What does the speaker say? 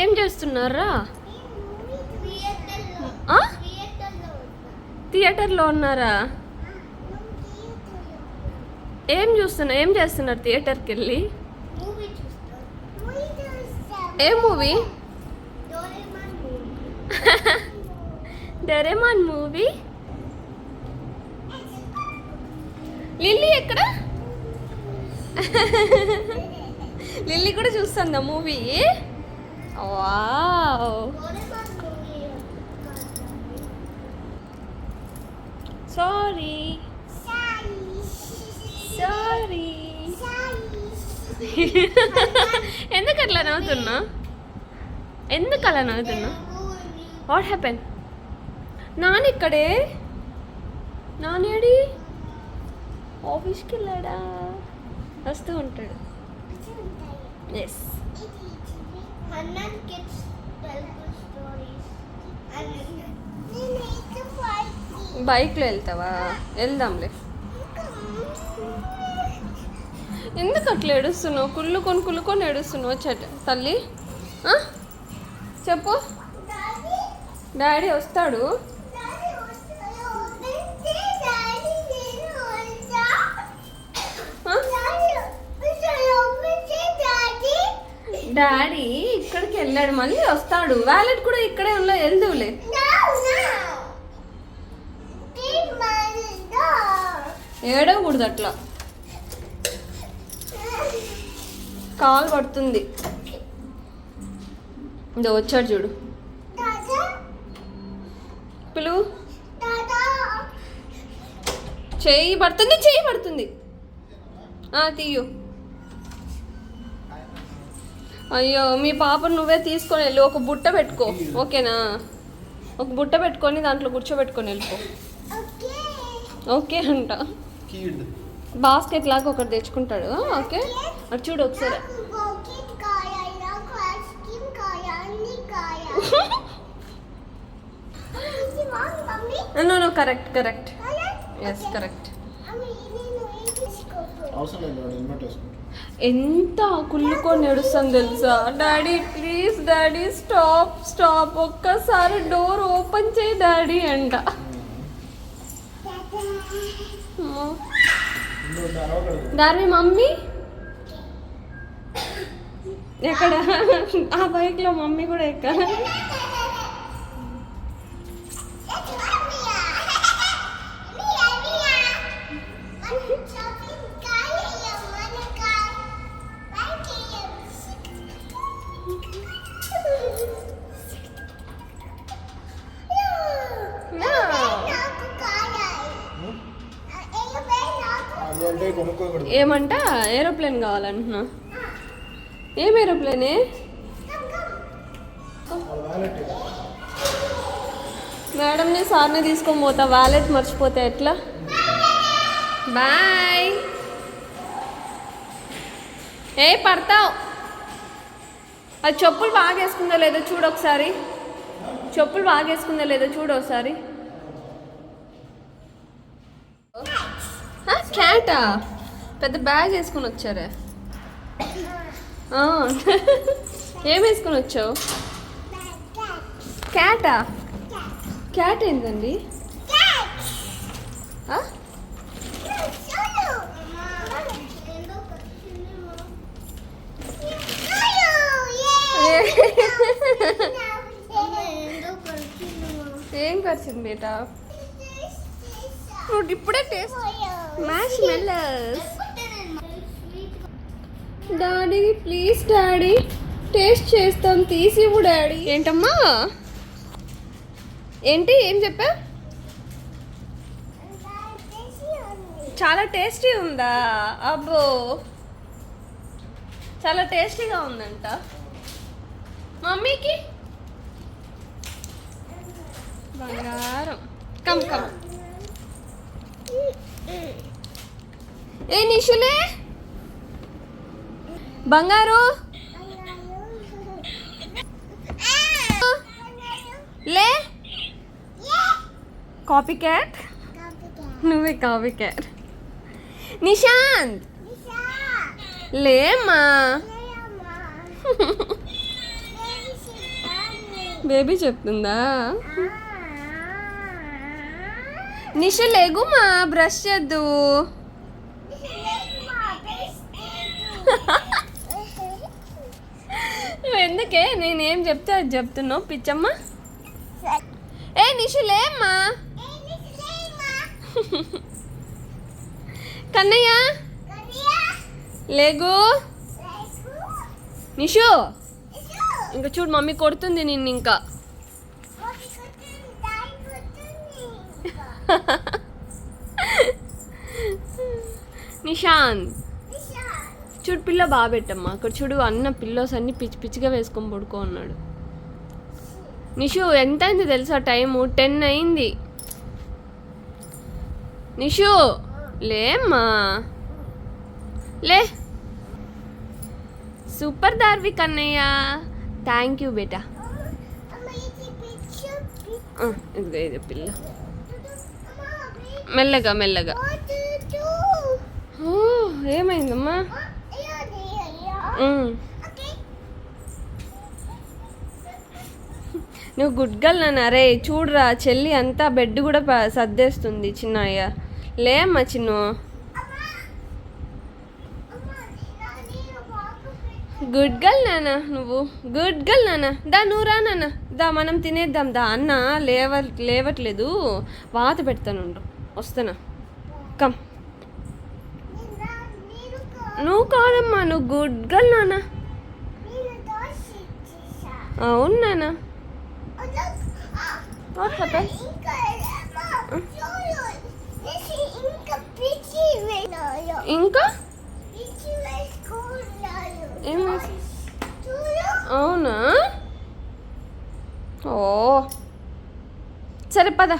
ఏం చేస్తున్నారా? థియేటర్లో థియేటర్లో ఉన్నారా? ఏం చూస్తున్నా ఏం చేస్తున్నారు థియేటర్కి వెళ్ళి మూవీ ఏ మూవీ? Doraemon movie? లిల్లీ ఎక్కడ? లిల్లీ కూడా చూస్తుందా మూవీ? సారీ సారీ ఎందుకు అట్లా నవ్వుతున్నా ఎందుకు అలా నవ్వుతున్నా వాట్ హ్యాపెన్ నాని ఇక్కడే? నానేడి ఆఫీస్కి వెళ్ళాడా? వస్తూ ఉంటాడు. S Hannan kids Telugu stories బైక్లో వెళ్తావా? వెళ్దాంలే. ఎందుకు అట్లా ఏడుస్తున్నావు? కుళ్ళుకొని కుళ్ళుకొని ఏడుస్తున్నావు చెట్ తల్లి? చెప్పు. డాడీ వస్తాడు. డాడీ వెళ్ళాడు మళ్ళీ వస్తాడు. వ్యాలెట్ కూడా ఇక్కడే ఉన్నా వెళ్దువులే ఏడవకూడదు అట్లా. కాలు పడుతుంది. ఇదో వచ్చాడు చూడు. పిలు. పిలువు చెయ్యి పడుతుంది చెయ్యి పడుతుంది. తీయు. అయ్యో మీ పాపను నువ్వే తీసుకొని వెళ్ళి ఒక బుట్ట పెట్టుకో ఓకేనా ఒక బుట్ట పెట్టుకొని దాంట్లో కూర్చోబెట్టుకొని వెళ్ళిపో. ఓకే అంట బాస్కెట్ లాగా ఒకటి తెచ్చుకుంటాడు ఓకే అటు చూడు ఒకసారి. No no correct correct? Yes. Correct. అవసరం లేదు హెల్మెట్ ఎంత కుళ్ళుకొని ఏడుస్తాను తెలుసా? Daddy please daddy stop stop. ఒక్కసారి డోర్ ఓపెన్ చేయి డాడీ అంట. Daddy Darvi mummy? ఎక్కడ? ఆ బైక్లో మమ్మీ కూడా ఎక్కడ? ఏమంట? ఏరోప్లేన్ కావాలంటున్నా. ఏం ఏరోప్లేనే? మేడంని సార్ని తీసుకొని పోతా. వ్యాలెట్ మర్చిపోతే ఎట్లా? బాయ్. ఏ పడతావు. అది చెప్పులు బాగా వేసుకుందో లేదో చూడు ఒకసారి. చెప్పులు బాగా వేసుకుందో లేదో చూడు ఒకసారి. క్యాటా? పెద్ద బ్యాగ్ వేసుకుని వచ్చారే. ఏం వేసుకుని వచ్చావు? క్యాటా? క్యాట్ ఏంటండి. ఏం కరిచింది బేటా? నువ్వు ఇప్పుడే taste marshmallows daddy please daddy taste చేస్తాం తీసి ఇవ్వు డాడీ ఏంటమ్మా? ఏంటి ఏం చెప్పా చాలా టేస్టీ ఉందా? అబ్బో. చాలా టేస్టీగా ఉందంట. మమ్మీకి? బంగారం. కమ్ కమ్ ఏ నిషులే? బంగారు? లే? కాపీ క్యాట్ నువ్వే కాపీ క్యాట్ నిశాంత్ లేమ్మా. బేబీ చెప్తుందా? నిష లేగుమా బ్రష్ చేద్దు. నువ్వు ఎందుకే నేనేం చెప్తే అది చెప్తున్నావు? పిచ్చమ్మ? ఏ నిషు లేమ్మా. కన్నయ్య? లేగు. నిషు. ఇంకా చూడు మమ్మీ కొడుతుంది నిన్ను ఇంకా. నిషాంత్ చూడు పిల్ల బాగా పెట్టమ్మా. అక్కడ చూడు అన్న పిల్లోస్ అన్ని పిచ్చి పిచ్చిగా వేసుకొని పడుకో ఉన్నాడు నిషు ఎంత అయింది తెలుసా టైము? టెన్ అయింది. నిషు లేమ్మా. లే. సూపర్ దార్వి కన్నయ్య థ్యాంక్ యూ బేటా. ఇదిగో ఇది పిల్ల. మెల్లగా మెల్లగా. ఏమైందమ్మా. నువ్వు గుడ్ గర్ల్ నాన్న. అరే చూడురా చెల్లి అంతా బెడ్ కూడా సర్దేస్తుంది చిన్నయ్య. లేమ్మా చిన్ను. గుడ్ గర్ల్ నాన్న నువ్వు. గుడ్ గర్ల్ నాన్న. దా నువ్వు రా నాన్న. దా మనం తినేద్దాం. దా అన్న లేవ లేవట్లేదు. వాత పెడతానుండు. వస్తానా కమ్. నువ్వు కాదమ్మా నువ్వు గుడ్ గర్ల్ నాన్న. అవును నాన్న. వాట్ హ్యాపెన్ ఇంకా? అవునా? ఓ. సరే పద.